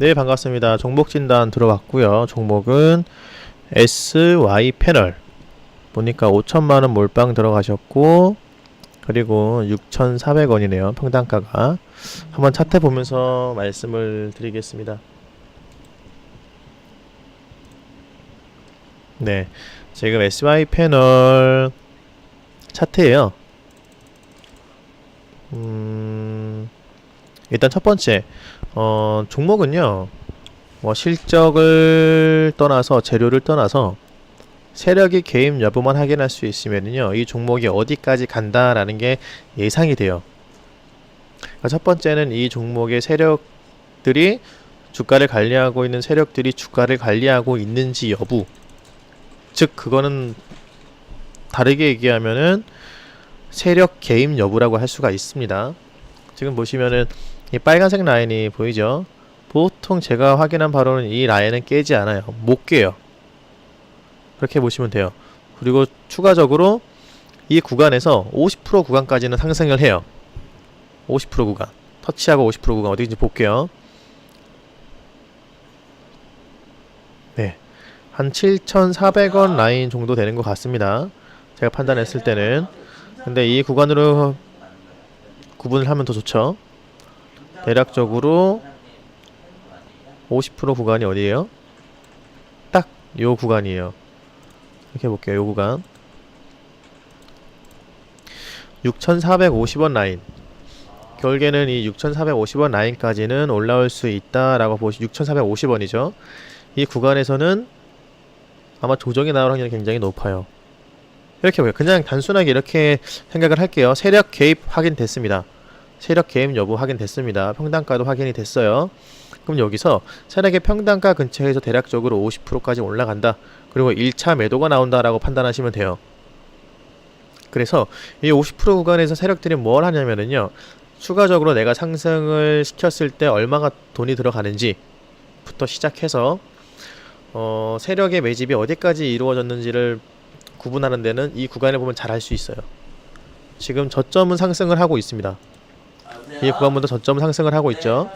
네, 반갑습니다. 종목 진단 들어봤고요. 종목은 SY 패널. 보니까 5천만 원 몰빵 들어가셨고 그리고 6,400원이네요. 평단가가. 한번 차트 보면서 말씀을 드리겠습니다. 네. 지금 SY 패널 차트예요. 음, 일단 첫 번째 어, 종목은요, 뭐 실적을 떠나서 재료를 떠나서 세력의 개입 여부만 확인할 수 있으면요, 이 종목이 어디까지 간다라는 게 예상이 돼요. 그러니까 첫 번째는 이 종목의 세력들이 주가를 관리하고 있는 세력들이 주가를 관리하고 있는지 여부. 즉, 그거는 다르게 얘기하면은 세력 개입 여부라고 할 수가 있습니다. 지금 보시면은 이 빨간색 라인이 보이죠? 보통 제가 확인한 바로는 이 라인은 깨지 않아요. 못 깨요. 그렇게 보시면 돼요. 그리고 추가적으로 이 구간에서 50% 구간까지는 상승을 해요. 50% 구간. 터치하고 50% 구간 어디인지 볼게요. 네. 한 7,400원 라인 정도 되는 것 같습니다. 제가 판단했을 때는. 근데 이 구간으로 구분을 하면 더 좋죠. 대략적으로 50% 구간이 어디예요? 딱 요 구간이에요. 이렇게 볼게요. 요 구간. 6,450원 라인. 결국에는 이 6,450원 라인까지는 올라올 수 있다라고 보시 6,450원이죠. 이 구간에서는 아마 조정이 나올 확률이 굉장히 높아요. 이렇게 보요 그냥 단순하게 이렇게 생각을 할게요. 세력 개입 확인됐습니다. 세력 개입 여부 확인됐습니다. 평단가도 확인이 됐어요. 그럼 여기서 세력의 평단가 근처에서 대략적으로 50%까지 올라간다. 그리고 1차 매도가 나온다라고 판단하시면 돼요. 그래서 이 50% 구간에서 세력들이 뭘 하냐면은요. 추가적으로 내가 상승을 시켰을 때 얼마가 돈이 들어가는지부터 시작해서 어, 세력의 매집이 어디까지 이루어졌는지를 구분하는 데는 이 구간을 보면 잘 알 수 있어요. 지금 저점은 상승을 하고 있습니다. 이 구간부터 저점 상승을 하고 있죠.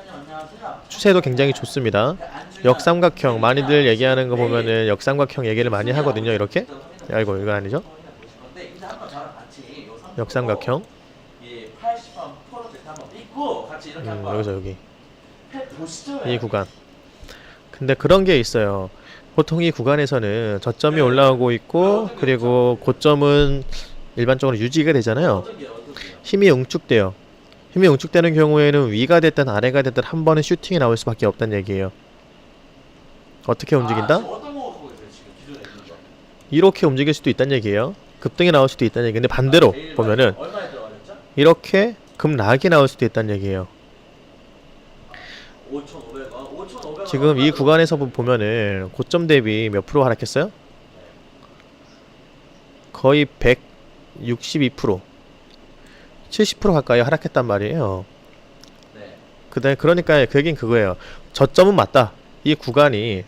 추세도 굉장히 좋습니다. 역삼각형 많이들 얘기하는 거 보면은 역삼각형 얘기를 많이 하거든요. 이렇게. 아이고 이거 아니죠? 역삼각형. 음, 여기서 여기 이 구간. 근데 그런 게 있어요. 보통 이 구간에서는 저점이 올라오고 있고 그리고 고점은 일반적으로 유지가 되잖아요. 힘이 응축돼요. 힘이 응축되는 경우에는 위가 됐든 아래가 됐든 한 번은 슈팅이 나올 수밖에 없다는 얘기예요. 어떻게 움직인다? 이렇게 움직일 수도 있다는 얘기예요. 급등이 나올 수도 있다는 얘기. 근데 반대로 보면은 이렇게 급락이 나올 수도 있다는 얘기예요. 지금 이 구간에서 보- 보면은 고점 대비 몇 프로 하락했어요? 거의 162%, 70% 가까이 하락했단 말이에요. 그다음 그러니까 그 얘기는 그거예요. 저점은 맞다. 이 구간이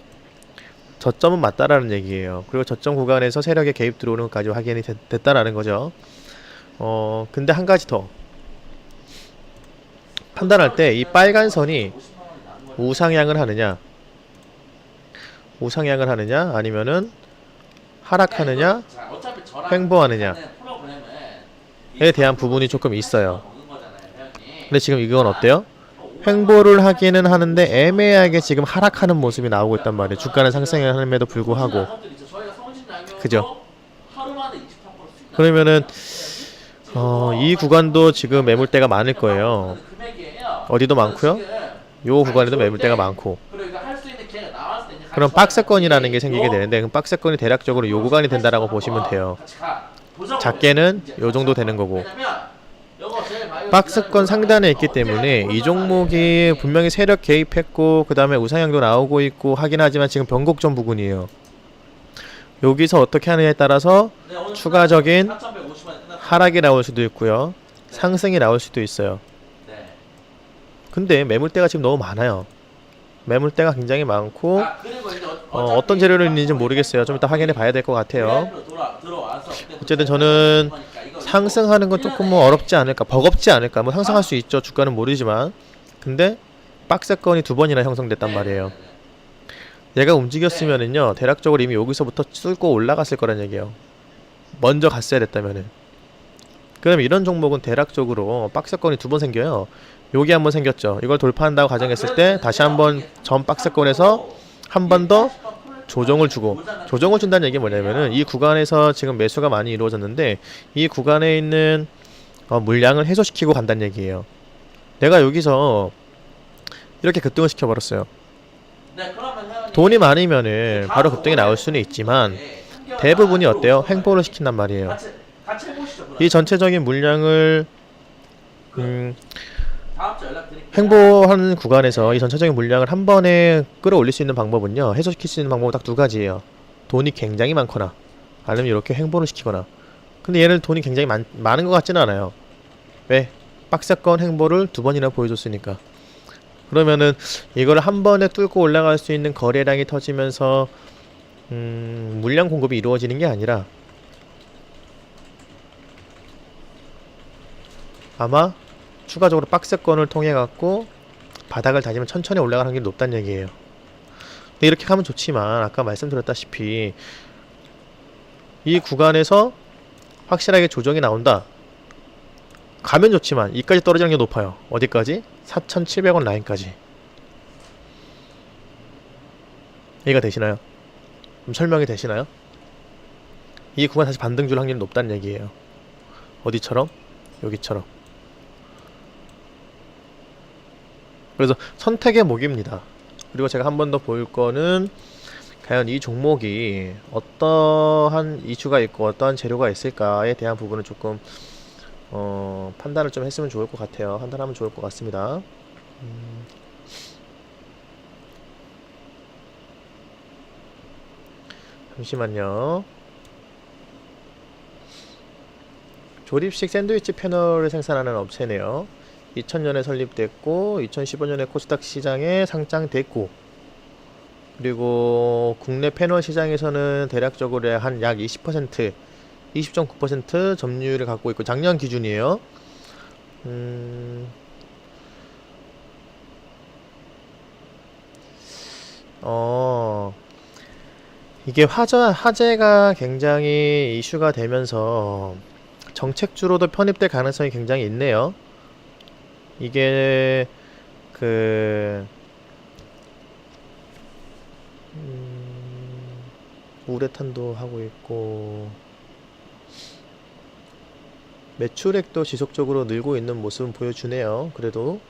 저점은 맞다라는 얘기예요. 그리고 저점 구간에서 세력의 개입 들어오는 것까지 확인이 됐, 됐다라는 거죠. 어 근데 한 가지 더 판단할 때 이 빨간 선이 우상향을 하느냐 우상향을 하느냐 아니면은 하락하느냐 횡보하느냐 에 대한 부분이 조금 있어요. 근데 지금 이건 어때요? 횡보를 하기는 하는데 애매하게 지금 하락하는 모습이 나오고 있단 말이에요. 주가는 상승함에도 불구하고 그죠? 그러면은 어, 이 구간도 지금 매물대가 많을 거예요. 어디도 많고요. 요 구간에도 매물대가 많고. 그럼 박스권이라는 게 생기게 되는데 그 박스권이 대략적으로 요 구간이 된다라고 보시면 돼요. 작게는 요 정도 되는 거고. 박스권 상단에 있기 때문에 이 종목이 분명히 세력 개입했고 그 다음에 우상향도 나오고 있고 하긴 하지만 지금 변곡점 부근이에요. 여기서 어떻게 하느냐에 따라서 추가적인 하락이 나올 수도 있고요. 상승이 나올 수도 있어요. 근데 매물대가 지금 너무 많아요. 매물대가 굉장히 많고 어, 어떤 재료를 있는지 모르겠어요. 좀 이따 확인해 봐야 될 것 같아요. 어쨌든 저는 상승하는 건 조금 뭐 어렵지 않을까, 버겁지 않을까. 뭐 상승할 수 있죠. 주가는 모르지만. 근데 박스권이 두 번이나 형성됐단 말이에요. 얘가 움직였으면은요 대략적으로 이미 여기서부터 뚫고 올라갔을 거란 얘기예요. 먼저 갔어야 됐다면은. 그럼 이런 종목은 대략적으로 박스권이 두 번 생겨요. 여기 한 번 생겼죠. 이걸 돌파한다고 가정했을 때 다시 한번 전 박스권에서 한 번 더 조정을 주고 조정을 준다는 얘기 뭐냐면은 이 구간에서 지금 매수가 많이 이루어졌는데 이 구간에 있는 어, 물량을 해소시키고 간다는 얘기예요. 내가 여기서 이렇게 급등을 시켜버렸어요. 돈이 많으면은 바로 급등이 나올 수는 있지만 대부분이 어때요? 횡보를 시킨단 말이에요. 이 전체적인 물량을 음, 주 연락드릴게요. 횡보하는 구간에서 이 전체적인 물량을 한 번에 끌어올릴 수 있는 방법은요 해소시킬 수 있는 방법은 딱 두 가지예요. 돈이 굉장히 많거나 아니면 이렇게 횡보를 시키거나. 근데 얘는 돈이 굉장히 많, 많은 것 같지는 않아요. 왜? 박사건 횡보를 두 번이나 보여줬으니까. 그러면은 이걸 한 번에 뚫고 올라갈 수 있는 거래량이 터지면서 음, 물량 공급이 이루어지는 게 아니라 아마 추가적으로 박스권을 통해 갖고 바닥을 다지면 천천히 올라가는 게 높다는 얘기예요. 근데 이렇게 가면 좋지만 아까 말씀드렸다시피 이 구간에서 확실하게 조정이 나온다. 가면 좋지만 이까지 떨어지는 게 높아요. 어디까지? 4,700원 라인까지. 이해가 되시나요? 좀 설명이 되시나요? 이 구간 다시 반등 줄 확률이 높다는 얘기예요. 어디처럼? 여기처럼. 그래서 선택의 목입니다. 그리고 제가 한 번더볼 거는 과연 이 종목이 어떠한 이슈가 있고 어떠한 재료가 있을까에 대한 부분을 조금 어, 판단을 좀 했으면 좋을 것 같아요. 판단하면 좋을 것 같습니다. 음. 잠시만요. 조립식 샌드위치 패널을 생산하는 업체네요. 2000년에 설립됐고 2015년에 코스닥 시장에 상장됐고 그리고 국내 패널 시장에서는 대략적으로 한 약 20% 20.9% 점유율을 갖고 있고 작년 기준이에요. 음, 어, 이게 화제, 화제가 굉장히 이슈가 되면서 정책주로도 편입될 가능성이 굉장히 있네요. 이게 그 음, 우레탄도 하고 있고 매출액도 지속적으로 늘고 있는 모습은 보여주네요. 그래도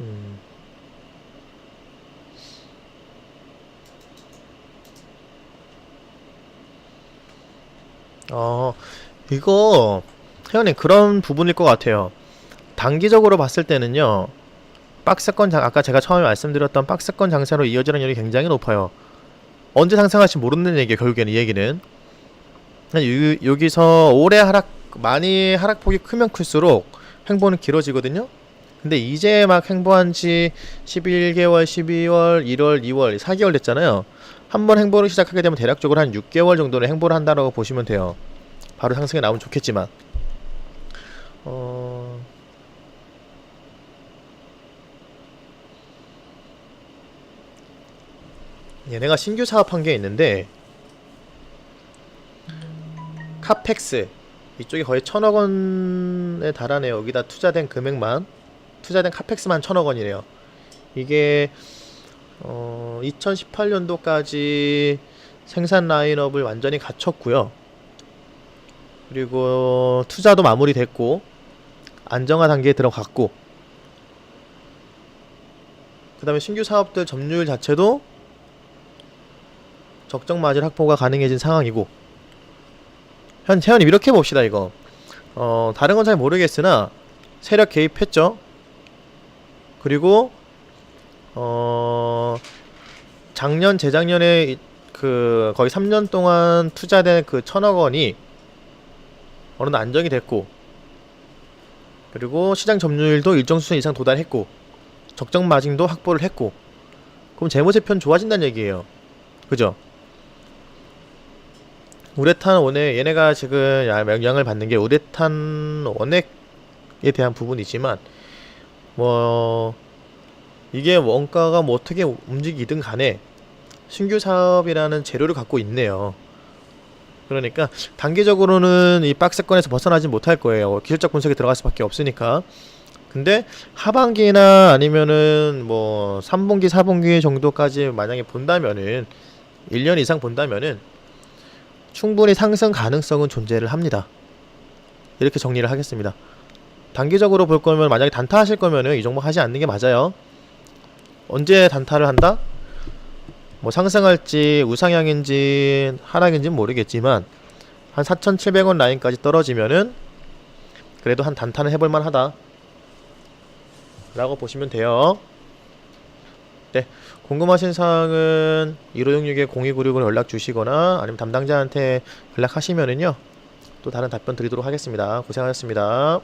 음. 어, 이거 회원님 그런 부분일 것 같아요. 단기적으로 봤을 때는요. 박스권 장 아까 제가 처음에 말씀드렸던 박스권 장세로 이어지는 확률이 굉장히 높아요. 언제 상승할지 모르는 얘기예요. 결국에는 이 얘기는 유- 여기서 올해 하락 많이 하락폭이 크면 클수록 횡보는 길어지거든요. 근데 이제 막 횡보한 지 11개월, 12월, 1월, 2월, 4개월 됐잖아요. 한번 횡보를 시작하게 되면 대략적으로 한 6개월 정도는 횡보를 한다라고 보시면 돼요. 바로 상승이 나오면 좋겠지만 어... 얘네가 신규 사업한 게 있는데 카펙스 이쪽이 거의 천억 원에 달하네요. 여기다 투자된 금액만 투자된 카펙스만 천억 원이래요. 이게 어 2018년도까지 생산 라인업을 완전히 갖췄고요. 그리고 투자도 마무리됐고 안정화 단계에 들어갔고 그 다음에 신규 사업들 점유율 자체도 적정 마진 확보가 가능해진 상황이고 현 태현님 이렇게 봅시다 이거. 어 다른 건 잘 모르겠으나 세력 개입했죠? 그리고 어 작년 재작년에 이- 그 거의 3년 동안 투자된 그 천억 원이 어느 정도 안정이 됐고 그리고 시장 점유율도 일정 수준 이상 도달했고 적정 마진도 확보를 했고 그럼 재무제표는 좋아진다는 얘기예요 그죠? 우레탄 원액 얘네가 지금 야- 영향을 받는 게 우레탄 원액에 대한 부분이지만 뭐 이게 원가가 뭐 어떻게 움직이든 간에 신규 사업이라는 재료를 갖고 있네요. 그러니까 단기적으로는 이 박스권에서 벗어나지 못할 거예요. 기술적 분석에 들어갈 수밖에 없으니까. 근데 하반기나 아니면은 뭐 3분기, 4분기 정도까지 만약에 본다면은 1년 이상 본다면은 충분히 상승 가능성은 존재를 합니다. 이렇게 정리를 하겠습니다. 단기적으로 볼 거면 만약에 단타 하실 거면은 이 종목 하지 않는 게 맞아요. 언제 단타를 한다? 뭐 상승할지 우상향인지 하락인지는 모르겠지만 한 4,700원 라인까지 떨어지면은 그래도 한 단타는 해볼 만하다. 라고 보시면 돼요. 네. 궁금하신 사항은 1566에 0296으로 연락 주시거나 아니면 담당자한테 연락하시면은요. 또 다른 답변 드리도록 하겠습니다. 고생하셨습니다.